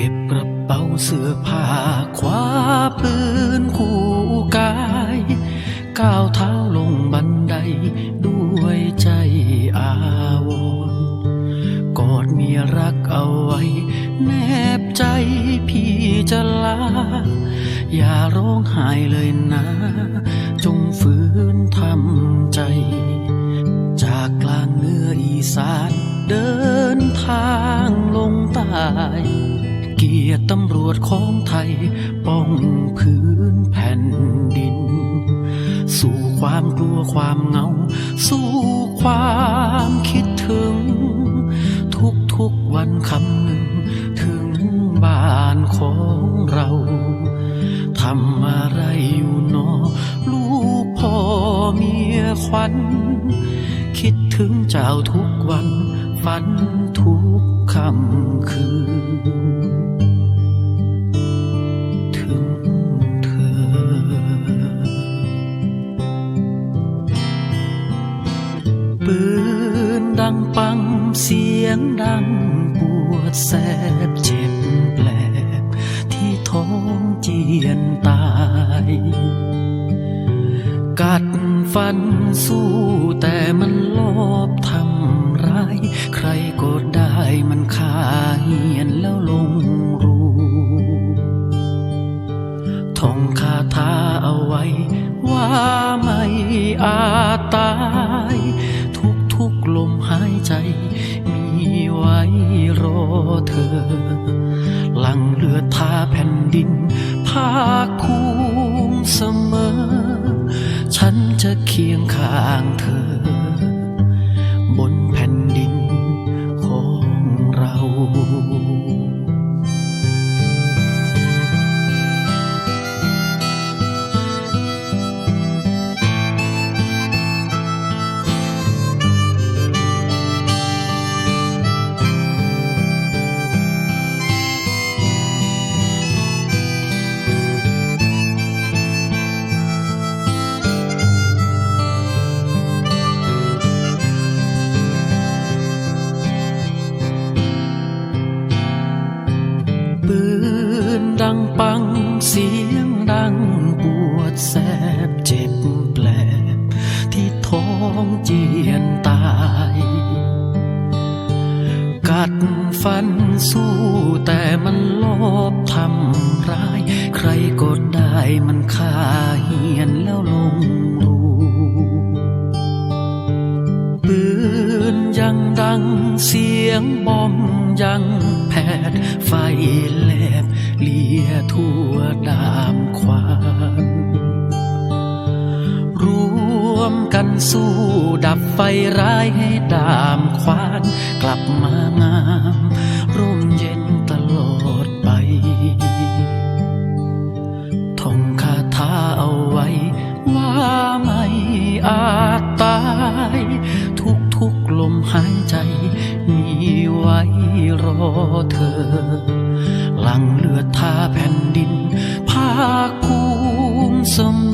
เก็บกระเป๋าเสื้อผ้าคว้าปืนคู่กาย ก้าวเท้าลงบันไดด้วยใจอาวรณ์กอดเมียรักเอาไว้ แนบใจพี่จะลา อย่าร้องไห้เลยนะ จงฝืนทำใจ จากกลางเหนืออีสานเดินทางลงใต้ เกียรติตำรวจของไทย ป้องพื้นแผ่นดิน สู่ความกลัวความเหงา สู่ความคิดถึง ทุกทุกวันคำหนึ่ง ถึงบ้านของเราทำอะไรอยู่นอ ลูกพ่อเมียขวัญคิดถึงเจ้าทุกวัน ฝันทุก ค่ำคืน ถึงเธอ ปืนดังปังเสียงดังปวดแสบเจ็บแปลบที่ท้องเจียนตาย กัดฟันสู้แต่มันลอบทำายใครก็ได้มันขาเหียนแล้วลงรูท่องคาถาเอาไว้ ว่าไม่อาจตาย ทุกทุกลมหายใจ มีไว้รอเธอ หลังเลือดทาแผ่นดินภา ปืนดังปังเสียงดังปวดแสบเจ็บแปลบที่ท้องเจียนตาย กัดฟันสู้แต่มันลบทำร้าย ใครกดได้มันฆ่า ดังดังเสียงบอมยังแผดไฟแลบเลียทั่วดามควานรวมกันสู้ดับไฟร้ายให้ดามควานกลับมา รอเธอ หลังเลือดทาแผ่นดินภาคภูมิสม